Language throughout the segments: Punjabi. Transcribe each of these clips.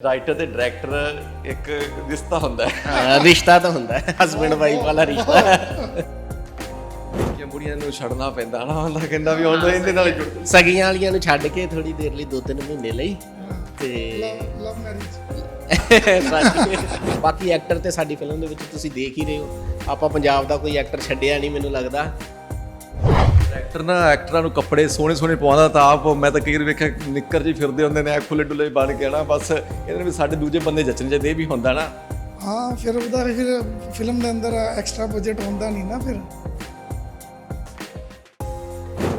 ਰਾਈਟਰ ਤੇ ਡਾਇਰੈਕਟਰ ਇੱਕ ਰਿਸ਼ਤਾ ਹੁੰਦਾ ਹੈ। ਰਿਸ਼ਤਾ ਤਾਂ ਹੁੰਦਾ ਹੈ ਹਸਬੰਡ ਵਾਈਫ ਵਾਲਾ ਰਿਸ਼ਤਾ। ਕਿ ਬੁੜੀਆਂ ਨੂੰ ਛੱਡਣਾ ਪੈਂਦਾ ਨਾ ਹੁੰਦਾ ਕਹਿੰਦਾ ਵੀ ਹੁਣ ਇਹਦੇ ਨਾਲ ਜੁੜ ਸਗੀਆਂ ਵਾਲੀਆਂ ਨੂੰ ਛੱਡ ਕੇ ਥੋੜੀ ਦੇਰ ਲਈ 2-3 ਮਹੀਨੇ ਲਈ ਤੇ ਲਵ ਮੈਰਿਜ ਸਾਡੀ- ਬਾਕੀ ਐਕਟਰ ਤੇ ਸਾਡੀ ਫਿਲਮ ਦੇ ਵਿੱਚ ਤੁਸੀਂ ਦੇਖ ਹੀ ਰਹੇ ਹੋ। ਆਪਾਂ ਪੰਜਾਬ ਦਾ ਕੋਈ ਐਕਟਰ ਛੱਡਿਆ ਨਹੀਂ ਮੈਨੂੰ ਲੱਗਦਾ। ਐਕਟਰ ਨਾ, ਐਕਟਰਾਂ ਨੂੰ ਕੱਪੜੇ ਸੋਹਣੇ ਸੋਹਣੇ ਪਵਾਉਂਦਾ ਤਾਂ ਆਪ, ਮੈਂ ਤਾਂ ਕਈ ਵਾਰ ਵੇਖਿਆ ਨਿੱਕਰ ਜੀ ਫਿਰਦੇ ਹੁੰਦੇ ਨੇ ਖੁੱਲੇ ਡੁੱਲੇ ਬਣ ਕੇ ਨਾ ਬਸ ਇਹਨਾਂ ਵੀ ਸਾਡੇ ਦੂਜੇ ਬੰਦੇ ਜੱਚਣ ਚਾਹੀਦੇ, ਇਹ ਵੀ ਹੁੰਦਾ ਨਾ। ਹਾਂ, ਫਿਰ ਉਹਦਾ ਫਿਰ ਫਿਲਮ ਦੇ ਅੰਦਰ ਐਕਸਟਰਾ ਬਜਟ ਹੁੰਦਾ ਨਹੀਂ ਨਾ ਫਿਰ।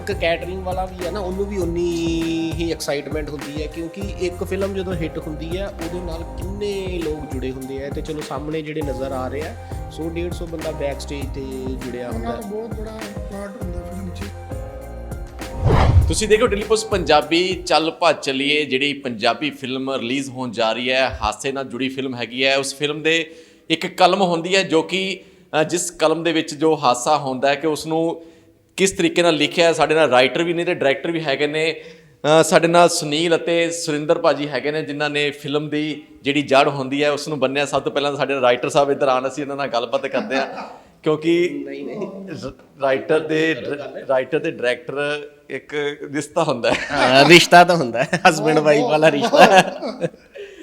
ਇੱਕ ਕੈਟਰਿੰਗ ਵਾਲਾ ਵੀ ਹੈ ਨਾ ਉਹਨੂੰ ਵੀ ਉਨੀ ਹੀ ਐਕਸਾਈਟਮੈਂਟ ਹੁੰਦੀ ਹੈ ਕਿਉਂਕਿ ਇੱਕ ਫਿਲਮ ਜਦੋਂ ਹਿੱਟ ਹੁੰਦੀ ਹੈ ਉਹਦੇ ਨਾਲ ਕਿੰਨੇ ਲੋਕ ਜੁੜੇ ਹੁੰਦੇ ਆ ਤੇ ਚਲੋ ਸਾਹਮਣੇ ਜਿਹੜੇ ਨਜ਼ਰ ਆ ਰਹੇ ਆ 100 150 ਬੰਦਾ ਬੈਕ ਸਟੇਜ ਤੇ ਜੁੜਿਆ ਹੁੰਦਾ। ਹੈ ਬਹੁਤ ਬੜਾ ਪਾਰਟ ਹੁੰਦਾ ਫਿਲਮ 'ਚ। ਤੁਸੀਂ ਦੇਖੋ ਟੈਲੀਪੋਸ ਪੰਜਾਬੀ ਚੱਲ ਭੱਜ ਚੱਲੀਏ ਜਿਹੜੀ ਪੰਜਾਬੀ ਫਿਲਮ ਰਿਲੀਜ਼ ਹੋਣ ਜਾ ਰਹੀ ਹੈ ਹਾਸੇ ਨਾਲ ਜੁੜੀ ਫਿਲਮ ਹੈਗੀ ਹੈ ਉਸ ਫਿਲਮ ਦੇ ਇੱਕ ਕਲਮ ਹੁੰਦੀ ਹੈ ਜੋ ਕਿ ਜਿਸ ਕਲਮ ਦੇ ਵਿੱਚ ਜੋ ਹਾਸਾ ਹੁੰਦਾ ਹੈ ਕਿ ਉਸ ਨੂੰ ਕਿਸ ਤਰੀਕੇ ਨਾਲ ਲਿਖਿਆ ਹੈ ਸਾਡੇ ਨਾਲ ਰਾਈਟਰ ਵੀ ਨੇ ਤੇ ਡਾਇਰੈਕਟਰ ਵੀ ਹੈਗੇ ਨੇ ਸਾਡੇ ਨਾਲ ਸੁਨੀਲ ਅਤੇ ਸੁਰਿੰਦਰ ਭਾਜੀ ਹੈਗੇ ਨੇ ਜਿਨ੍ਹਾਂ ਨੇ ਫਿਲਮ ਦੀ ਜਿਹੜੀ ਜੜ ਹੁੰਦੀ ਹੈ ਉਸ ਨੂੰ ਬੰਨਿਆ। ਸਭ ਤੋਂ ਪਹਿਲਾਂ ਸਾਡੇ ਰਾਈਟਰ ਸਾਹਿਬ ਇੱਧਰ ਆਣ ਅਸੀਂ ਇਹਨਾਂ ਨਾਲ ਗੱਲਬਾਤ ਕਰਦੇ ਹਾਂ ਕਿਉਂਕਿ ਨਹੀਂ ਨਹੀਂ। ਰਾਈਟਰ ਦੇ ਰਾਈਟਰ ਤੇ ਡਾਇਰੈਕਟਰ ਇੱਕ ਰਿਸ਼ਤਾ ਹੁੰਦਾ ਹੈ। ਹਾਂ, ਰਿਸ਼ਤਾ ਤਾਂ ਹੁੰਦਾ ਹੈ ਹਸਬੰਡ ਵਾਈਫ ਵਾਲਾ ਰਿਸ਼ਤਾ।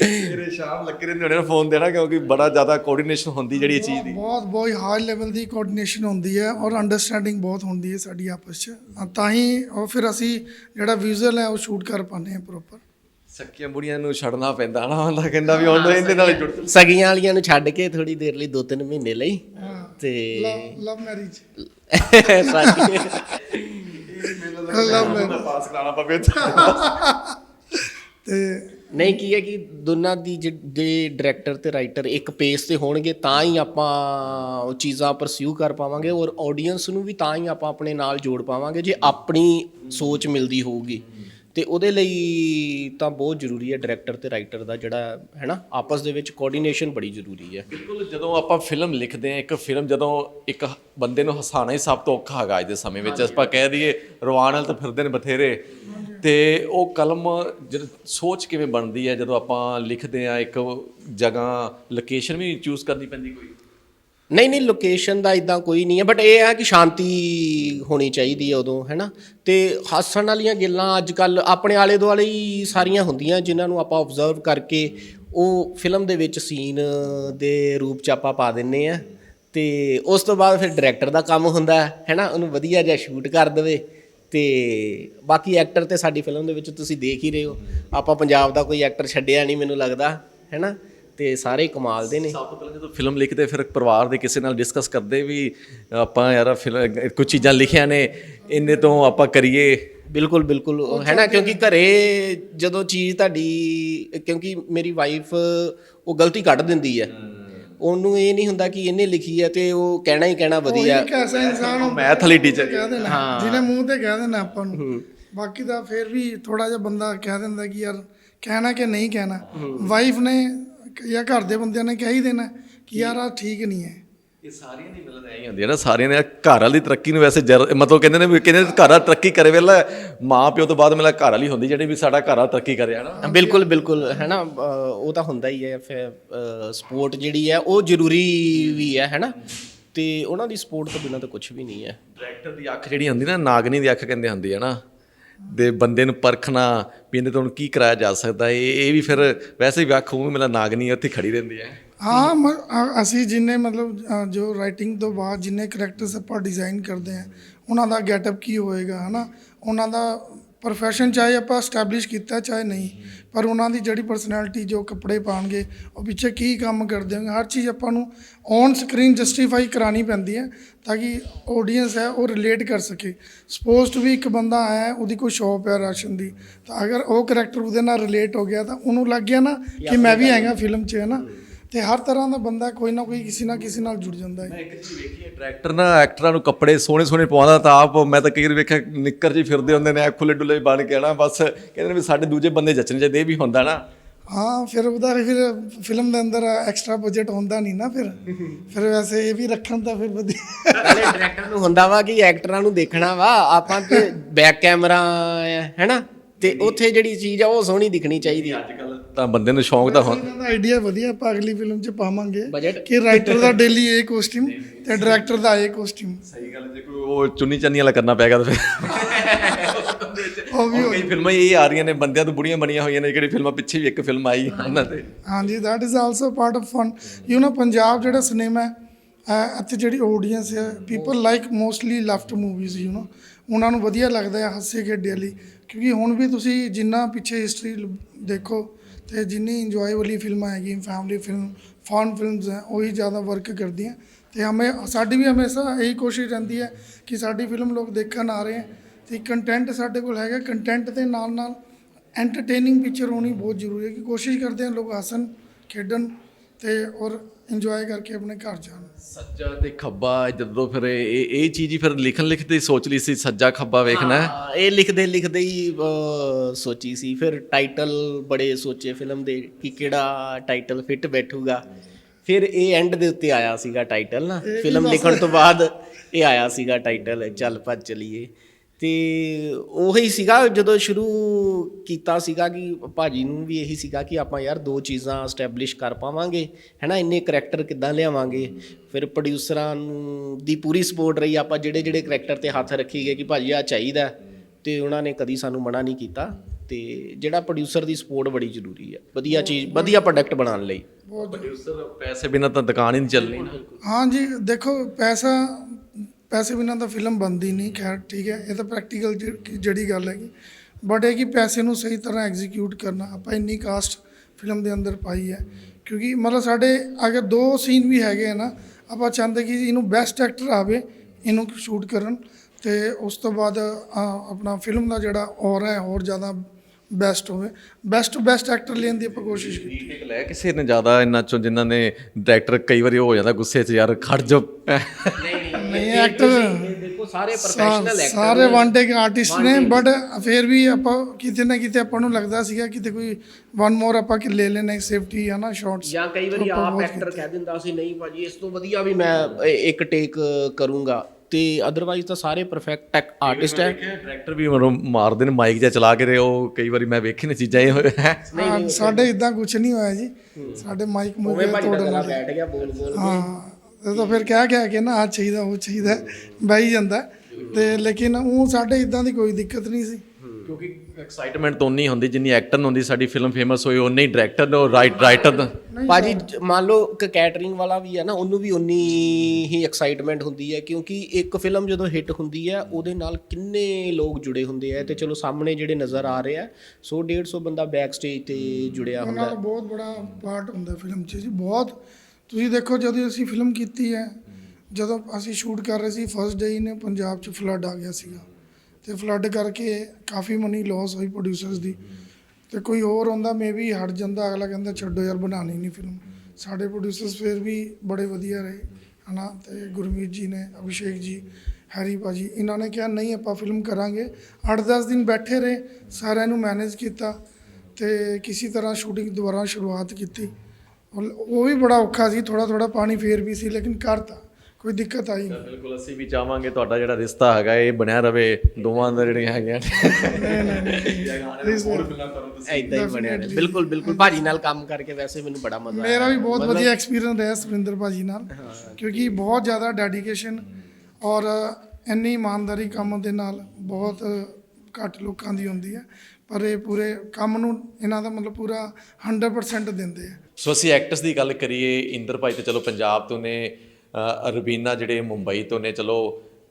ਮੇਰੇ ਸ਼ਾਮ ਲੱਗੇ ਰਹਿੰਦੇ ਹੋਣੇ ਫੋਨ ਦੇਣਾ ਕਿਉਂਕਿ ਬੜਾ ਜ਼ਿਆਦਾ ਕੋਆਰਡੀਨੇਸ਼ਨ ਹੁੰਦੀ ਜਿਹੜੀ ਇਹ ਚੀਜ਼ ਦੀ। ਬਹੁਤ ਬਹੁਤ ਹਾਈ ਲੈਵਲ ਦੀ ਕੋਆਰਡੀਨੇਸ਼ਨ ਹੁੰਦੀ ਹੈ ਔਰ ਅੰਡਰਸਟੈਂਡਿੰਗ ਬਹੁਤ ਹੁੰਦੀ ਹੈ ਸਾਡੀ ਆਪਸ 'ਚ। ਤਾਂ ਹੀ ਉਹ ਫਿਰ ਅਸੀਂ ਜਿਹੜਾ ਵਿਜ਼ੂਅਲ ਹੈ ਉਹ ਸ਼ੂਟ ਕਰ ਪਾਉਂਦੇ ਹਾਂ ਪ੍ਰੋਪਰ ਸੱਕੀਆਂ ਬੁੜੀਆਂ ਨੂੰ ਛੱਡਣਾ ਪੈਂਦਾ ਨਾ ਹੁੰਦਾ ਕਹਿੰਦਾ ਵੀ ਹੁਣ ਇਹਦੇ ਨਾਲ ਜੁੜ ਸਗੀਆਂ ਵਾਲੀਆਂ ਨੂੰ ਛੱਡ ਕੇ ਥੋੜੀ ਦੇਰ ਲਈ 2-3 ਮਹੀਨੇ ਲਈ ਤੇ ਲਵ ਮੈਰਿਜ ਸਾਡੀ ਲਵ ਮੈਰਿਜ ਪਾਸ ਕਰਾਉਣਾ ਪਵੇ ਤੇ ਨਹੀਂ, ਕੀ ਹੈ ਕਿ ਦੋਨਾਂ ਦੀ ਜਿ- ਜੇ ਡਾਇਰੈਕਟਰ ਤੇ ਰਾਈਟਰ ਇੱਕ ਪੇਸ ਤੇ ਹੋਣਗੇ, ਤਾਂ ਹੀ ਆਪਾਂ ਉਹ ਚੀਜ਼ਾਂ ਪਰਸਿਊ ਕਰ ਪਾਵਾਂਗੇ ਔਰ ਆਡੀਅנס ਨੂੰ ਵੀ ਤਾਂ ਹੀ ਆਪਾਂ ਆਪਣੇ ਨਾਲ ਜੋੜ ਪਾਵਾਂਗੇ, ਜੇ ਆਪਣੀ ਸੋਚ ਮਿਲਦੀ ਹੋਊਗੀ। ਤੇ ਉਹਦੇ ਲਈ ਤਾਂ ਬਹੁਤ ਜ਼ਰੂਰੀ ਹੈ ਡਾਇਰੈਕਟਰ ਤੇ ਰਾਈਟਰ ਦਾ ਜਿਹੜਾ ਹੈ ਨਾ ਆਪਸ ਦੇ ਵਿੱਚ ਕੋਆਰਡੀਨੇਸ਼ਨ ਬੜੀ ਜ਼ਰੂਰੀ ਹੈ। ਬਿਲਕੁਲ ਜਦੋਂ ਆਪਾਂ ਫਿਲਮ ਲਿਖਦੇ ਹਾਂ ਇੱਕ ਫਿਲਮ ਜਦੋਂ ਇੱਕ ਬੰਦੇ ਨੂੰ ਹਸਾਉਣਾ ਹੀ ਸਭ ਤੋਂ ਔਖਾ ਹੈਗਾ ਅੱਜ ਦੇ ਸਮੇਂ ਵਿੱਚ। ਆਪਾਂ ਕਹਿ ਦਈਏ ਰਵਾਨ ਨਾਲ ਤਾਂ ਫਿਰਦੇ ਨੇ ਬਥੇਰੇ। ਤੇ ਉਹ ਕਲਮ ਜਦ ਸੋਚ ਕਿਵੇਂ ਬਣਦੀ ਹੈ ਜਦੋਂ ਆਪਾਂ ਲਿਖਦੇ ਆ ਇੱਕ ਜਗ੍ਹਾ ਲੋਕੇਸ਼ਨ ਵੀ ਚੂਜ਼ ਕਰਨੀ ਪੈਂਦੀ ਕੋਈ? ਨਹੀਂ ਨਹੀਂ ਲੋਕੇਸ਼ਨ ਦਾ ਇਦਾਂ ਕੋਈ ਨਹੀਂ ਹੈ ਬਟ ਇਹ ਹੈ ਕਿ ਸ਼ਾਂਤੀ ਹੋਣੀ ਚਾਹੀਦੀ ਹੈ ਉਦੋਂ ਹੈਨਾ ਤੇ ਹੱਸਣ ਵਾਲੀਆਂ ਗੱਲਾਂ ਅੱਜ ਕੱਲ ਆਪਣੇ ਆਲੇ ਦੁਆਲੇ ਹੀ ਸਾਰੀਆਂ ਹੁੰਦੀਆਂ, ਜਿਨ੍ਹਾਂ ਨੂੰ ਆਪਾਂ ਆਬਜ਼ਰਵ ਕਰਕੇ ਉਹ ਫਿਲਮ ਦੇ ਵਿੱਚ ਸੀਨ ਦੇ ਰੂਪ ਚ ਆਪਾਂ ਪਾ ਦਿੰਨੇ ਆ। ਤੇ ਉਸ ਤੋਂ ਬਾਅਦ ਫਿਰ ਡਾਇਰੈਕਟਰ ਦਾ ਕੰਮ ਹੁੰਦਾ, ਹੈ ਹੈਨਾ ਉਹਨੂੰ ਵਧੀਆ ਜਿਹਾ ਸ਼ੂਟ ਕਰ ਦੇਵੇ। ਤੇ ਬਾਕੀ ਐਕਟਰ ਤੇ ਸਾਡੀ ਫਿਲਮ ਦੇ ਵਿੱਚ ਤੁਸੀਂ ਦੇਖ ਹੀ ਰਹੇ ਹੋ। ਆਪਾਂ ਪੰਜਾਬ ਦਾ ਕੋਈ ਐਕਟਰ ਛੱਡਿਆ ਨਹੀਂ, ਮੈਨੂੰ ਲੱਗਦਾ ਹੈਨਾ ਤੇ ਸਾਰੇ ਕਮਾਲ ਦੇ ਨੇ। ਸਭ ਤੋਂ ਪਹਿਲਾਂ ਜਦੋਂ ਫਿਲਮ ਲਿਖਦੇ ਫਿਰ ਪਰਿਵਾਰ ਦੇ ਕਿਸੇ ਨਾਲ ਡਿਸਕਸ ਕਰਦੇ ਵੀ ਆਪਾਂ ਯਾਰ ਫਿਲਮ ਕੁਝ ਚੀਜ਼ਾਂ ਲਿਖੀਆਂ ਨੇ ਇੰਨੇ ਤੋਂ ਆਪਾਂ ਕਰੀਏ। ਬਿਲਕੁਲ ਬਿਲਕੁਲ। ਉਹ ਹੈ ਨਾ? ਕਿਉਂਕਿ ਘਰੇ ਜਦੋਂ ਚੀਜ਼ ਤੁਹਾਡੀ ਕਿਉਂਕਿ ਮੇਰੀ ਵਾਈਫ ਉਹ ਗਲਤੀ ਕੱਢ ਦਿੰਦੀ ਹੈ। ਉਹਨੂੰ ਇਹ ਨਹੀਂ ਹੁੰਦਾ ਕਿ ਇਹਨੇ ਲਿਖੀ ਹੈ ਤੇ ਉਹ ਕਹਿਣਾ ਹੀ ਕਹਿਣਾ ਵਧੀਆ। ਇੱਕ ਐਸਾ ਇਨਸਾਨ ਹੁੰਦਾ ਮੈਥ ਵਾਲੀ ਟੀਚਰ ਜਿਹਨੇ ਮੂੰਹ ਤੇ ਕਹਿ ਦੇਣਾ ਆਪਾਂ ਨੂੰ। ਬਾਕੀ ਦਾ ਫਿਰ ਵੀ ਥੋੜਾ ਜਿਹਾ ਬੰਦਾ ਕਹਿ ਦਿੰਦਾ ਕਿ ਯਾਰ ਕਹਿਣਾ ਕਿ ਨਹੀਂ ਕਹਿਣਾ। ਵਾਈਫ ਨੇ ਜਾਂ ਘਰ ਦੇ ਬੰਦਿਆਂ ਨੇ ਕਹਿ ਹੀ ਦੇਣਾ ਕਿ ਯਾਰ ਆ ਠੀਕ ਨਹੀਂ ਹੈ। ਇਹ ਸਾਰੀਆਂ ਦੀ ਮਿਲਦ ਐਂ ਹੀ ਹੁੰਦੀ ਹੈ ਨਾ ਸਾਰਿਆਂ ਨੇ ਘਰ ਵਾਲੀ ਤਰੱਕੀ ਨੂੰ ਵੈਸੇ ਜਰ- ਮਤਲਬ ਕਹਿੰਦੇ ਨੇ ਵੀ ਕਹਿੰਦੇ ਨੇ ਘਰ ਵਾਲਾ ਤਰੱਕੀ ਕਰੇ ਵੇਲਾ ਮਾਂ ਪਿਓ ਤੋਂ ਬਾਅਦ ਮੇਰਾ ਘਰ ਵਾਲੀ ਹੁੰਦੀ ਜਿਹੜੀ ਵੀ ਸਾਡਾ ਘਰ ਵਾਲਾ ਤਰੱਕੀ ਕਰਿਆ ਨਾ? ਬਿਲਕੁਲ ਬਿਲਕੁਲ ਹੈ ਨਾ? ਉਹ ਤਾਂ ਹੁੰਦਾ ਹੀ ਹੈ ਫਿਰ ਸਪੋਰਟ ਜਿਹੜੀ ਹੈ ਉਹ ਜ਼ਰੂਰੀ ਵੀ ਹੈ ਹੈ ਨਾ? ਤੇ ਉਹਨਾਂ ਦੀ ਸਪੋਰਟ ਤੋਂ ਬਿਨਾਂ ਤਾਂ ਕੁਝ ਵੀ ਨਹੀਂ ਹੈ। ਡਾਇਰੈਕਟਰ ਦੀ ਅੱਖ ਜਿਹੜੀ ਹੁੰਦੀ ਨਾ ਨਾਗਨੀ ਦੀ ਅੱਖ ਕਹਿੰਦੇ ਹੁੰਦੀ ਹੈ ਨਾ। ਦੇ ਬੰਦੇ ਨੂੰ ਪਰਖਣਾ, ਵੀ ਇਹਨੇ ਤੋਂ ਹੁਣ ਕੀ ਕਰਾਇਆ ਜਾ ਸਕਦਾ, ਇਹ ਇਹ ਵੀ ਫਿਰ ਵੈਸੇ ਵੀ ਅੱਖ ਹੋਊ ਮੇਰਾ ਨਾਗਨੀ ਉੱਥੇ ਖੜੀ ਰਹਿੰਦੀ ਹੈ। ਹਾਂ, ਮ- ਅਸੀਂ ਜਿੰਨੇ ਮਤਲਬ ਜੋ ਰਾਈਟਿੰਗ ਤੋਂ ਬਾਅਦ ਜਿੰਨੇ ਕਰੈਕਟਰਸ ਆਪਾਂ ਡਿਜ਼ਾਈਨ ਕਰਦੇ ਹਾਂ, ਉਹਨਾਂ ਦਾ ਗੈਟਅਪ ਕੀ ਹੋਏਗਾ, ਹਨਾ? ਉਹਨਾਂ ਦਾ ਪ੍ਰੋਫੈਸ਼ਨ ਚਾਹੇ ਆਪਾਂ ਸਟੈਬਲਿਸ਼ ਕੀਤਾ ਚਾਹੇ ਨਹੀਂ ਪਰ ਉਹਨਾਂ ਦੀ ਜਿਹੜੀ ਪਰਸਨੈਲਿਟੀ ਜੋ ਕੱਪੜੇ ਪਾਣਗੇ ਉਹ ਪਿੱਛੇ ਕੀ ਕੰਮ ਕਰਦੇ ਹੋਣਗੇ ਹਰ ਚੀਜ਼ ਆਪਾਂ ਨੂੰ ਔਨ ਸਕਰੀਨ ਜਸਟੀਫਾਈ ਕਰਾਣੀ ਪੈਂਦੀ ਹੈ ਤਾਂ ਕਿ ਆਡੀਅנס ਹੈ ਉਹ ਰਿਲੇਟ ਕਰ ਸਕੇ। ਸਪੋਜ਼ ਟੂ ਵੀ ਇੱਕ ਬੰਦਾ ਆਇਆ ਹੈ, ਉਹਦੀ ਕੋਈ ਸ਼ੌਪ ਹੈ ਰਾਸ਼ਨ ਦੀ ਤਾਂ ਅਗਰ ਉਹ ਕਰੈਕਟਰ ਉਹਦੇ ਨਾਲ ਰਿਲੇਟ ਹੋ ਗਿਆ ਤਾਂ ਉਹਨੂੰ ਲੱਗ ਗਿਆ ਨਾ ਕਿ ਮੈਂ ਵੀ ਹੈਗਾ ਫਿਲਮ 'ਚ ਹੈ ਨਾ? ਤੇ ਹਰ ਤਰ੍ਹਾਂ ਦਾ ਬੰਦਾ ਕੋਈ ਨਾ ਕੋਈ ਕਿਸੇ ਨਾ ਕਿਸੇ ਨਾਲ ਜੁੜ ਜਾਂਦਾ ਹੈ। ਇੱਕ ਚੀਜ਼ ਵੇਖੀ ਹੈ ਡਾਇਰੈਕਟਰ ਨਾ ਐਕਟਰਾਂ ਨੂੰ ਕੱਪੜੇ ਸੋਹਣੇ ਸੋਹਣੇ ਪਵਾਉਂਦਾ ਤਾਂ ਆਪ ਮੈਂ ਤਾਂ ਕਈ ਵਾਰ ਵੇਖਿਆ ਨਿੱਕਰ ਜੀ ਫਿਰਦੇ ਹੁੰਦੇ ਨੇ ਐ ਖੁੱਲੇ ਡੁੱਲੇ ਬਣ ਕੇ ਨਾ ਬਸ ਕਹਿੰਦੇ ਨੇ ਵੀ ਸਾਡੇ ਦੂਜੇ ਬੰਦੇ ਜੱਚਣ ਚਾਹੀਦੇ ਇਹ ਵੀ ਹੁੰਦਾ ਨਾ। ਹਾਂ ਫਿਰ ਉਹਦਾ ਫਿਰ ਫਿਲਮ ਦੇ ਅੰਦਰ ਐਕਸਟਰਾ ਬਜਟ ਹੁੰਦਾ ਨਹੀਂ ਨਾ ਫਿਰ। ਫਿਰ ਵੈਸੇ ਇਹ ਵੀ ਰੱਖਣ ਤਾਂ ਫਿਰ ਵਧੀਆ। ਪਹਿਲੇ ਡਾਇਰੈਕਟਰ ਨੂੰ ਹੁੰਦਾ ਵਾ ਕਿ ਐਕਟਰਾਂ ਨੂੰ ਦੇਖਣਾ ਵਾ ਆਪਾਂ ਤੇ ਬੈਕ ਕੈਮਰਾ ਹੈ ਨਾ ਤੇ ਉੱਥੇ ਜਿਹੜੀ ਚੀਜ਼ ਆ ਉਹ ਸੋਹਣੀ ਦਿਖਣੀ ਚਾਹੀਦੀ। ਕੱਲ ਤਾਂ ਬੰਦੇ ਨੂੰ ਸ਼ੌਂਕ ਤਾਂ ਹੁੰਦਾ ਇਹਨਾਂ ਦਾ ਆਈਡੀਆ ਵਧੀਆ ਆਪਾਂ ਅਗਲੀ ਫਿਲਮ 'ਚ ਪਾਵਾਂਗੇ Budget? ਕਿ ਰਾਈਟਰ ਦਾ ਡੇਲੀ ਇਹ ਕੋਸਟਿਊਮ ਤੇ ਡਾਇਰੈਕਟਰ ਦਾ ਇਹ ਕੋਸਟਿਊਮ ਸਹੀ ਗੱਲ ਹੈ ਜੇ ਕੋਈ ਉਹ ਚੁੰਨੀ ਚੰਨੀ ਵਾਲਾ ਕਰਨਾ ਪੈਗਾ ਤਾਂ ਫਿਰ ਉਹ ਵੀ ਹੁਣ ਕਈ ਫਿਲਮਾਂ ਇਹ ਆ ਰਹੀਆਂ ਨੇ ਬੰਦਿਆਂ ਤੋਂ ਬੁੜੀਆਂ ਬਣੀਆਂ ਹੋਈਆਂ ਨੇ ਜਿਹੜੀ ਫਿਲਮਾਂ ਪਿੱਛੇ ਵੀ ਇੱਕ ਫਿਲਮ ਆਈ ਉਹਨਾਂ ਤੇ। ਹਾਂਜੀ that is also part of fun. You know Punjab ਜਿਹੜਾ ਸਿਨੇਮਾ ਹੈ ਅਹ ਇੱਥੇ ਜਿਹੜੀ ਆਡੀਅנס ਹੈ people like mostly left movies you know. ਉਹਨਾਂ ਨੂੰ ਵਧੀਆ ਲੱਗਦਾ ਹੈ ਹਾਸੇ ਖੇਡੇ ਵਾਲੀ ਕਿਉਂਕਿ ਹੁਣ ਵੀ ਤੁਸੀਂ ਜਿੰਨਾ ਪਿੱਛੇ ਹਿਸਟਰੀ ਦੇਖੋ ਤੇ ਜਿੰਨੀ ਇੰਜੋਏ ਵਾਲੀ ਫਿਲਮਾਂ ਹੈਗੀਆਂ ਫੈਮਿਲੀ ਫਿਲਮ ਫਨ ਫਿਲਮਸ ਹੈ, ਉਹੀ ਜ਼ਿਆਦਾ ਵਰਕ ਕਰਦੀਆਂ। ਤੇ ਹਮੇ, ਸਾਡੀ ਵੀ ਹਮੇਸ਼ਾ ਇਹੀ ਕੋਸ਼ਿਸ਼ ਰਹਿੰਦੀ ਹੈ ਕਿ ਸਾਡੀ ਫਿਲਮ ਲੋਕ ਦੇਖਣ ਆ ਰਹੇ ਹੈ ਤੇ ਕੰਟੈਂਟ ਸਾਡੇ ਕੋਲ ਹੈਗਾ। ਕੰਟੈਂਟ ਦੇ ਨਾਲ ਨਾਲ ਐਂਟਰਟੇਨਿੰਗ ਪਿਕਚਰ ਹੋਣੀ ਬਹੁਤ ਜ਼ਰੂਰੀ ਹੈ ਕਿ ਕੋਸ਼ਿਸ਼ ਕਰਦੇ ਹਾਂ ਲੋਕ ਹੱਸਣ, ਖੇਡਣ ਤੇ ਔਰ ਇੰਜੋਏ ਕਰਕੇ ਆਪਣੇ ਘਰ ਜਾਣ। ਸੱਜਾ ਤੇ ਖੱਬਾ ਜਦੋਂ ਫਿਰ ਇਹ ਇਹ ਚੀਜ਼ ਹੀ ਫਿਰ ਲਿਖਣ ਲਿਖਦੇ ਸੋਚ ਲਈ ਸੀ ਸੱਜਾ ਖੱਬਾ ਵੇਖਣਾ। ਹੈ ਹਾਂ, ਇਹ ਲਿਖਦੇ ਲਿਖਦੇ ਹੀ ਅਹ, ਸੋਚੀ ਸੀ। ਫਿਰ ਟਾਈਟਲ ਬੜੇ ਸੋਚੇ ਫਿਲਮ ਦੇ ਕਿ ਕਿਹੜਾ ਟਾਈਟਲ ਫਿੱਟ ਬੈਠੂਗਾ। ਫਿਰ ਇਹ ਐਂਡ ਦੇ ਉੱਤੇ ਆਇਆ ਸੀਗਾ ਟਾਈਟਲ ਨਾ। ਫਿਲਮ ਲਿਖਣ ਤੋਂ ਬਾਅਦ ਇਹ ਆਇਆ ਸੀਗਾ ਟਾਈਟਲ ਚੱਲ ਭੱਜ ਚਲੀਏ। ਤੇ ਉਹੀ ਸੀਗਾ ਜਦੋਂ ਸ਼ੁਰੂ ਕੀਤਾ ਸੀਗਾ ਕਿ ਭਾਜੀ ਨੂੰ ਵੀ ਇਹੀ ਸੀਗਾ ਕਿ ਆਪਾਂ ਯਾਰ ਦੋ ਚੀਜ਼ਾਂ ਸਟੈਬਲਿਸ਼ ਕਰ ਪਾਵਾਂਗੇ ਹੈਨਾ ਇੰਨੇ ਕਰੈਕਟਰ ਕਿੱਦਾਂ ਲਿਆਵਾਂਗੇ? ਫਿਰ ਪ੍ਰੋਡਿਊਸਰਾਂ ਨੂੰ ਦੀ ਪੂਰੀ ਸਪੋਰਟ ਰਹੀ ਆਪਾਂ ਜਿਹੜੇ ਜਿਹੜੇ ਕਰੈਕਟਰ ਤੇ ਹੱਥ ਰੱਖੀ ਗਏ ਕਿ ਭਾਜੀ ਆ ਚਾਹੀਦਾ ਤੇ ਉਹਨਾਂ ਨੇ ਕਦੀ ਸਾਨੂੰ ਮਨਾ ਨਹੀਂ ਕੀਤਾ ਤੇ ਜਿਹੜਾ ਪ੍ਰੋਡਿਊਸਰ ਦੀ ਸਪੋਰਟ ਬੜੀ ਜ਼ਰੂਰੀ ਹੈ ਵਧੀਆ ਚੀਜ਼ ਵਧੀਆ ਪ੍ਰੋਡਕਟ ਬਣਾਉਣ ਲਈ। ਪ੍ਰੋਡਿਊਸਰ ਪੈਸੇ ਬਿਨਾਂ ਤਾਂ ਦੁਕਾਨ ਹੀ ਨਹੀਂ ਚੱਲਣੀ ਨਾ। ਹਾਂ ਜੀ ਦੇਖੋ ਪੈਸਾ ਪੈਸੇ ਬਿਨਾਂ ਤਾਂ ਫਿਲਮ ਬਣਦੀ ਨਹੀਂ ਖੈਰ ਠੀਕ ਹੈ ਇਹ ਤਾਂ ਪ੍ਰੈਕਟੀਕਲ ਜਿਹੜੀ ਗੱਲ ਹੈਗੀ। ਬਟ ਇਹ ਕਿ ਪੈਸੇ ਨੂੰ ਸਹੀ ਤਰ੍ਹਾਂ ਐਗਜ਼ੀਕਿਊਟ ਕਰਨਾ ਆਪਾਂ ਇੰਨੀ ਕਾਸਟ ਫਿਲਮ ਦੇ ਅੰਦਰ ਪਾਈ ਹੈ। ਕਿਉਂਕਿ ਮਤਲਬ ਸਾਡੇ ਅਗਰ ਦੋ ਸੀਨ ਵੀ ਹੈਗੇ ਆ ਨਾ ਆਪਾਂ ਚਾਹੁੰਦੇ ਕਿ ਇਹਨੂੰ ਬੈਸਟ ਐਕਟਰ ਆਵੇ ਇਹਨੂੰ ਸ਼ੂਟ ਕਰਨ। ਤੇ ਉਸ ਤੋਂ ਬਾਅਦ ਆਪਣਾ ਫਿਲਮ ਦਾ ਜਿਹੜਾ ਔਰ ਹੈ ਹੋਰ ਜ਼ਿਆਦਾ ਬੈਸਟ ਹੋਵੇ। ਬੈਸਟ ਟੂ ਬੈਸਟ ਐਕਟਰ ਲੈਣ ਦੀ ਆਪਾਂ ਕੋਸ਼ਿਸ਼ ਕੀਤੀ। ਰੀਟੇਕ ਲੈ ਕਿਸੇ ਨੇ ਜ਼ਿਆਦਾ ਇਹਨਾਂ ਚੋਂ ਜਿਨ੍ਹਾਂ ਨੇ ਡਾਇਰੈਕਟਰ ਕਈ ਵਾਰੀ ਹੋ ਜਾਂਦਾ ਗੁੱਸੇ 'ਚ ਯਾਰ ਖੜ ਜਾ ਨਹੀਂ ਐਕਟਰ ਦੇਖੋ ਸਾਰੇ ਪ੍ਰੋਫੈਸ਼ਨਲ ਐਕਟਰ ਸਾਰੇ ਵਨ ਟੇਕ ਆਰਟਿਸਟ ਨੇ ਬਟ ਫਿਰ ਵੀ ਆਪਾਂ ਕਿਤੇ ਨਾ ਕਿਤੇ ਆਪਾਂ ਨੂੰ ਲੱਗਦਾ ਸੀਗਾ ਕਿਤੇ ਕੋਈ ਵਨ ਮੋਰ ਆਪਾਂ ਕਿ ਲੈ ਲੈਣਾ ਸੇਫਟੀ ਹੈ ਨਾ ਸ਼ਾਰਟਸ ਜਾਂ ਕਈ ਵਾਰੀ ਆਪ ਐਕਟਰ ਕਹਿ ਦਿੰਦਾ ਸੀ ਨਹੀਂ ਭਾਜੀ ਇਸ ਤੋਂ ਵਧੀਆ ਵੀ ਮੈਂ ਇੱਕ ਟੇਕ ਕਰੂੰਗਾ। ਤੇ ਅਦਰਵਾਈਜ਼ ਤਾਂ ਸਾਰੇ ਪਰਫੈਕਟ ਆਰਟਿਸਟ ਹੈ। ਡਾਇਰੈਕਟਰ ਵੀ ਮਰੋ ਮਾਰਦੇ ਨੇ ਮਾਈਕ ਜਿਹਾ ਚਲਾ ਕੇ ਤੇ ਉਹ ਕਈ ਵਾਰੀ ਮੈਂ ਵੇਖੇ ਨੇ ਚੀਜ਼ਾਂ ਇਹ ਹੋਇਆ ਹੈ? ਸਾਡੇ ਇਦਾਂ ਕੁਝ ਨਹੀਂ ਹੋਇਆ ਜੀ। ਸਾਡੇ ਮਾਈਕ ਦਾ ਤੋੜਨ ਬੈਠ ਗਿਆ ਬੋਲ ਬੋਲ ਹਾਂ। ਇਹ ਤਾਂ ਫਿਰ ਕਹਿ ਕਹਿ ਕੇ ਨਾ ਆ ਚਾਹੀਦਾ ਉਹ ਚਾਹੀਦਾ ਬਹਿ ਜਾਂਦਾ। ਤੇ ਲੇਕਿਨ ਉਹ ਸਾਡੇ ਇਦਾਂ ਦੀ ਕੋਈ ਦਿੱਕਤ ਨਹੀਂ ਸੀ। ਕਿਉਂਕਿ ਐਕਸਾਈਟਮੈਂਟ ਤਾਂ ਉਨੀ ਹੁੰਦੀ ਜਿੰਨੀ ਐਕਟਰ ਨੂੰ ਹੁੰਦੀ ਸਾਡੀ ਫਿਲਮ ਫੇਮਸ ਹੋਈ ਉਨੀ ਡਾਇਰੈਕਟਰ ਨੂੰ ਰਾਈਟ ਰਾਈਟਰ ਦਾ। ਭਾਜੀ ਮੰਨ ਲਓ ਕਿ ਕੈਟਰਿੰਗ ਵਾਲਾ ਵੀ ਹੈ ਨਾ ਉਹਨੂੰ ਵੀ ਉਨੀ ਹੀ ਐਕਸਾਈਟਮੈਂਟ ਹੁੰਦੀ ਹੈ ਕਿਉਂਕਿ ਇੱਕ ਫਿਲਮ ਜਦੋਂ ਹਿੱਟ ਹੁੰਦੀ ਹੈ ਉਹਦੇ ਨਾਲ ਕਿੰਨੇ ਲੋਕ ਜੁੜੇ ਹੁੰਦੇ ਆ ਤੇ ਚਲੋ ਸਾਹਮਣੇ ਜਿਹੜੇ ਨਜ਼ਰ ਆ ਰਹੇ ਆ 100 150 ਬੰਦਾ ਬੈਕ ਸਟੇਜ ਤੇ ਜੁੜਿਆ ਹੁੰਦਾ ਉਹਨਾਂ ਦਾ ਬਹੁਤ ਬੜਾ ਪਾਰਟ ਹੁੰਦਾ ਫਿਲਮ 'ਚ ਜੀ ਬਹੁਤ। ਤੁਸੀਂ ਦੇਖੋ ਜਦੋਂ ਅਸੀਂ ਫਿਲਮ ਕੀਤੀ ਹੈ, ਜਦੋਂ ਅਸੀਂ ਸ਼ੂਟ ਕਰ ਰਹੇ ਸੀ ਫਸਟ ਡੇ ਹੀ ਨੇ ਪੰਜਾਬ 'ਚ ਫਲੱਡ ਆ ਗਿਆ ਸੀਗਾ। ਤੇ ਫਲੱਡ ਕਰਕੇ ਕਾਫੀ ਮਨੀ ਲਾਸ ਹੋਈ ਪ੍ਰੋਡਿਊਸਰਸ ਦੀ। ਤੇ ਕੋਈ ਹੋਰ ਹੁੰਦਾ ਮੇਬੀ ਹਟ ਜਾਂਦਾ, ਅਗਲਾ ਕਹਿੰਦਾ ਛੱਡੋ ਯਾਰ ਬਣਾਣੀ ਨਹੀਂ ਫਿਲਮ ਸਾਡੇ ਪ੍ਰੋਡਿਊਸਰਸ ਫਿਰ ਵੀ ਬੜੇ ਵਧੀਆ ਰਹੇ, ਹਨਾ? ਤੇ ਗੁਰਮੀਤ ਜੀ ਨੇ, ਅਭਿਸ਼ੇਕ ਜੀ, ਹੈਰੀ ਭਾਜੀ, ਇਹਨਾਂ ਨੇ ਕਿਹਾ, ਨਹੀਂ ਆਪਾਂ ਫਿਲਮ ਕਰਾਂਗੇ। 8-10 ਦਿਨ ਬੈਠੇ ਰਹੇ, ਸਾਰਿਆਂ ਨੂੰ ਮੈਨੇਜ ਕੀਤਾ ਤੇ ਕਿਸੇ ਤਰ੍ਹਾਂ ਸ਼ੂਟਿੰਗ ਦੁਬਾਰਾ ਸ਼ੁਰੂਆਤ ਕੀਤੀ। ਉਹ ਵੀ ਬੜਾ ਔਖਾ ਸੀ ਥੋੜਾ ਥੋੜਾ ਪਾਣੀ ਫੇਰ ਵੀ ਸੀ ਲੇਕਿਨ ਕਰਤਾ ਕੋਈ ਦਿੱਕਤ ਆਈ ਨਹੀਂ। ਬਿਲਕੁਲ ਅਸੀਂ ਵੀ ਚਾਹਾਂਗੇ ਤੁਹਾਡਾ ਜਿਹੜਾ ਰਿਸ਼ਤਾ ਹੈਗਾ ਇਹ ਬਣਿਆ ਰਵੇ ਦੋਵਾਂ ਦਾ ਜਿਹੜੀਆਂ ਹੈਗੀਆਂ। ਐਦਾਂ ਹੀ ਬਣਿਆ ਰਹੇ ਬਿਲਕੁਲ ਬਿਲਕੁਲ। ਭਾਜੀ ਨਾਲ ਕੰਮ ਕਰਕੇ ਵੈਸੇ ਮੈਨੂੰ ਬੜਾ ਮਜ਼ਾ ਆਇਆ। ਮੇਰਾ ਵੀ ਬਹੁਤ ਵਧੀਆ ਐਕਸਪੀਰੀਅੰਸ ਰਿਹਾ ਸੁਰਿੰਦਰ ਭਾਜੀ ਨਾਲ ਕਿਉਂਕਿ ਬਹੁਤ ਜ਼ਿਆਦਾ ਡੈਡੀਕੇਸ਼ਨ ਔਰ ਇੰਨੀ ਇਮਾਨਦਾਰੀ ਕੰਮ ਦੇ ਨਾਲ ਬਹੁਤ ਘੱਟ ਲੋਕਾਂ ਦੀ ਹੁੰਦੀ ਹੈ। ਪਰ ਇਹ ਪੂਰੇ ਕੰਮ ਨੂੰ ਇਹਨਾਂ ਦਾ ਮਤਲਬ ਪੂਰਾ 100% ਦਿੰਦੇ ਆ। ਸੋ ਅਸੀਂ ਐਕਟਰਸ ਦੀ ਗੱਲ ਕਰੀਏ ਇੰਦਰ ਭਾਈ ਤੇ ਚਲੋ ਪੰਜਾਬ ਤੋਂ ਨੇ ਰਬੀਨਾ ਜਿਹੜੇ ਮੁੰਬਈ ਤੋਂ ਨੇ ਚਲੋ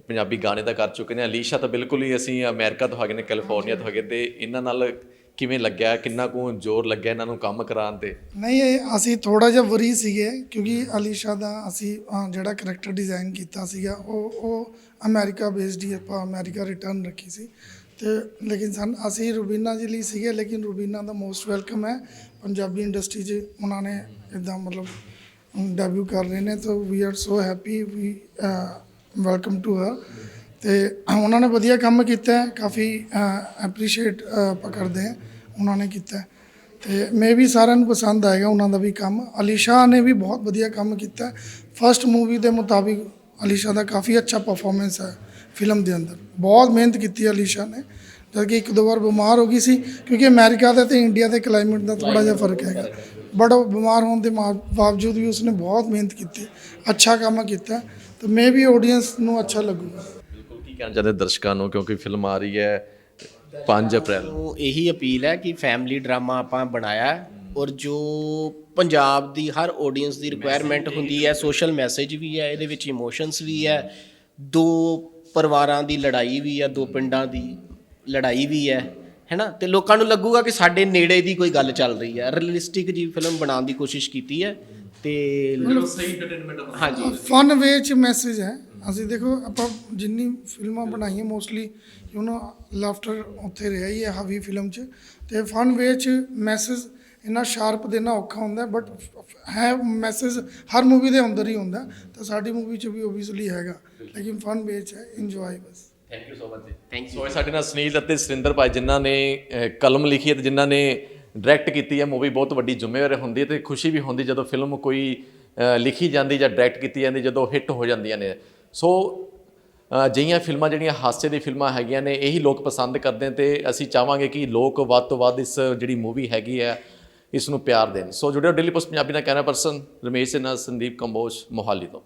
ਪੰਜਾਬੀ ਗਾਣੇ ਤਾਂ ਕਰ ਚੁੱਕੇ ਨੇ ਅਲੀਸ਼ਾ ਤਾਂ ਬਿਲਕੁਲ ਹੀ ਅਸੀਂ ਅਮਰੀਕਾ ਤੋਂ ਹੈਗੇ ਨੇ ਕੈਲੀਫੋਰਨੀਆ ਤੋਂ ਹੈਗੇ ਤੇ ਇਹਨਾਂ ਨਾਲ ਕਿਵੇਂ ਲੱਗਿਆ ਕਿੰਨਾ ਕੁ ਜ਼ੋਰ ਲੱਗਿਆ ਇਹਨਾਂ ਨੂੰ ਕੰਮ ਕਰਾਉਣ ਤੇ? ਨਹੀਂ ਇਹ ਅਸੀਂ ਥੋੜਾ ਜਿਹਾ ਵਰੀ ਸੀਗੇ ਕਿਉਂਕਿ ਅਲੀਸ਼ਾ ਦਾ ਅਸੀਂ ਜਿਹੜਾ ਕਰੈਕਟਰ ਡਿਜ਼ਾਈਨ ਕੀਤਾ ਸੀਗਾ ਉਹ ਉਹ ਅਮਰੀਕਾ ਬੇਸਡ ਹੀ ਆਪਾਂ ਅਮਰੀਕਾ ਰਿਟਰਨ ਰੱਖੀ ਸੀ। ਤੇ ਲੇਕਿਨ ਸਨ, ਅਸੀਂ ਰੁਬੀਨਾ ਜੀ ਲਈ ਸੀਗੇ, ਲੇਕਿਨ ਰੁਬੀਨਾ ਦਾ ਮੋਸਟ ਵੈਲਕਮ ਹੈ। ਪੰਜਾਬੀ ਇੰਡਸਟਰੀ 'ਚ ਉਹਨਾਂ ਨੇ ਇਦਾਂ ਮਤਲਬ ਡੈਬਿਊ ਕਰ ਰਹੇ ਨੇ, ਤਾਂ we are so happy we welcome to ਹਰ ਤੇ ਉਹਨਾਂ ਨੇ ਵਧੀਆ ਕੰਮ ਕੀਤਾ ਹੈ, ਕਾਫੀ ਐਪਰੀਸ਼ੀਏਟ ਆਪਾਂ ਕਰਦੇ ਹਾਂ, ਉਹਨਾਂ ਨੇ ਕੀਤਾ ਹੈ। ਤੇ ਮੇ ਵੀ ਸਾਰਿਆਂ ਨੂੰ ਪਸੰਦ ਆਏਗਾ ਉਹਨਾਂ ਦਾ ਵੀ ਕੰਮ। ਅਲੀਸ਼ਾ ਨੇ ਵੀ ਬਹੁਤ ਵਧੀਆ ਕੰਮ ਕੀਤਾ ਫਰਸਟ ਮੂਵੀ ਦੇ ਮੁਤਾਬਿਕ ਅਲੀਸ਼ਾ ਦਾ ਕਾਫੀ ਅੱਛਾ ਪਰਫਾਰਮੈਂਸ ਹੈ। ਫਿਲਮ ਦੇ ਅੰਦਰ। ਬਹੁਤ ਮਿਹਨਤ ਕੀਤੀ ਅਲੀਸ਼ਾ ਨੇ ਜਦਕਿ ਇੱਕ ਦੋ ਵਾਰ ਬਿਮਾਰ ਹੋ ਗਈ ਸੀ ਕਿਉਂਕਿ ਅਮਰੀਕਾ ਦਾ ਤੇ ਇੰਡੀਆ ਦੇ ਕਲਾਈਮੇਟ ਦਾ ਥੋੜਾ ਜਿਹਾ ਫ਼ਰਕ ਹੈਗਾ। ਬਟ ਉਹ ਬਿਮਾਰ ਹੋਣ ਦੇ ਬਾਵਜੂਦ ਵੀ ਉਸਨੇ ਬਹੁਤ ਮਿਹਨਤ ਕੀਤੀ ਅੱਛਾ ਕੰਮ ਕੀਤਾ ਤੇ ਮੈਂ ਵੀ ਆਡੀਅנס ਨੂੰ ਅੱਛਾ ਲੱਗੂਗਾ। ਬਿਲਕੁਲ ਕੀ ਕਹਿਣਾ ਚਾਹੁੰਦੇ ਦਰਸ਼ਕਾਂ ਨੂੰ ਕਿਉਂਕਿ ਫਿਲਮ ਆ ਰਹੀ ਹੈ 5 ਅਪ੍ਰੈਲ। ਨੂੰ ਇਹੀ ਅਪੀਲ ਹੈ ਕਿ ਫੈਮਿਲੀ ਡਰਾਮਾ ਆਪਾਂ ਬਣਾਇਆ ਔਰ ਜੋ ਪੰਜਾਬ ਦੀ ਹਰ ਆਡੀਅנס ਦੀ ਰਿਕੁਆਇਰਮੈਂਟ ਹੁੰਦੀ ਹੈ ਸੋਸ਼ਲ ਮੈਸੇਜ ਵੀ ਹੈ ਇਹਦੇ ਵਿੱਚ ਇਮੋਸ਼ਨਸ ਵੀ ਹੈ। ਦੋ ਪਰਿਵਾਰਾਂ ਦੀ ਲੜਾਈ ਵੀ ਹੈ ਦੋ ਪਿੰਡਾਂ ਦੀ ਲੜਾਈ ਵੀ ਹੈ ਹੈਨਾ? ਤੇ ਲੋਕਾਂ ਨੂੰ ਲੱਗੂਗਾ ਕਿ ਸਾਡੇ ਨੇੜੇ ਦੀ ਕੋਈ ਗੱਲ ਚੱਲ ਰਹੀ ਹੈ ਰੀਅਲਿਸਟਿਕ ਜੀ ਫਿਲਮ ਬਣਾਉਣ ਦੀ ਕੋਸ਼ਿਸ਼ ਕੀਤੀ ਹੈ ਤੇ ਸਹੀ ਐਂਟਰਟੇਨਮੈਂਟ ਹਾਂਜੀ। ਫਨ ਵੇ ਚ ਮੈਸੇਜ ਹੈ। ਅਸੀਂ ਦੇਖੋ ਆਪਾਂ ਜਿੰਨੀ ਫਿਲਮਾਂ ਬਣਾਈਆਂ ਮੋਸਟਲੀ ਯੂ نو ਲਾਫਟਰ ਉੱਥੇ ਰਿਹਾ ਹੀ ਹੈ ਹਾਵੀ ਫਿਲਮ ਚ। ਤੇ ਫਨ ਵੇ ਚ ਮੈਸੇਜ ਇੰਨਾ ਸ਼ਾਰਪ ਦੇਣਾ ਔਖਾ ਹੁੰਦਾ ਬਟ ਹੈ ਮੈਸੇਜ ਹਰ ਮੂਵੀ ਦੇ ਅੰਦਰ ਹੀ ਹੁੰਦਾ ਤਾਂ ਸਾਡੀ ਮੂਵੀ ਚ ਵੀ ਓਬਵੀਅਸਲੀ ਹੈਗਾ ਲੇਕਿਨ ਫਨ ਵੇ ਚ ਹੈ ਇੰਜੋਏ ਬਸ। ਥੈਂਕ ਯੂ ਸੋ ਮਚ ਜੀ। ਥੈਂਕ ਸੋ ਇਹ ਸਾਡੇ ਨਾਲ ਸੁਨੀਲ ਅਤੇ ਸੁਰਿੰਦਰ ਭਾਈ ਜਿਨ੍ਹਾਂ ਨੇ ਕਲਮ ਲਿਖੀ ਹੈ ਤੇ ਜਿਨ੍ਹਾਂ ਨੇ ਡਾਇਰੈਕਟ ਕੀਤੀ ਹੈ ਮੂਵੀ ਬਹੁਤ ਵੱਡੀ ਜ਼ਿੰਮੇਵਾਰੀ ਹੁੰਦੀ ਹੈ ਤੇ ਖੁਸ਼ੀ ਵੀ ਹੁੰਦੀ ਜਦੋਂ ਫਿਲਮ ਕੋਈ ਲਿਖੀ ਜਾਂਦੀ ਜਾਂ ਡਾਇਰੈਕਟ ਕੀਤੀ ਜਾਂਦੀ ਜਦੋਂ ਹਿੱਟ ਹੋ ਜਾਂਦੀਆਂ ਨੇ। ਸੋ ਅਜਿਹੀਆਂ ਫਿਲਮਾਂ ਜਿਹੜੀਆਂ ਹਾਸੇ ਦੀ ਫਿਲਮਾਂ ਹੈਗੀਆਂ ਨੇ ਇਹੀ ਲੋਕ ਪਸੰਦ ਕਰਦੇ ਤੇ ਅਸੀਂ ਚਾਹਾਂਗੇ ਕਿ ਲੋਕ ਵੱਧ ਤੋਂ ਵੱਧ ਇਸ ਜਿਹੜੀ ਮੂਵੀ ਹੈਗੀ ਹੈ ਇਸ ਨੂੰ ਪਿਆਰ ਦੇਣ। ਸੋ ਜੁੜਿਓ ਡੇਲੀ ਪੋਸਟ ਪੰਜਾਬੀ ਨਾਲ ਕੈਮਰਾ ਪਰਸਨ ਰਮੇਸ਼ ਸਿੰਘ ਨਾਲ ਸੰਦੀਪ ਕੰਬੋਜ, ਮੋਹਾਲੀ ਤੋਂ।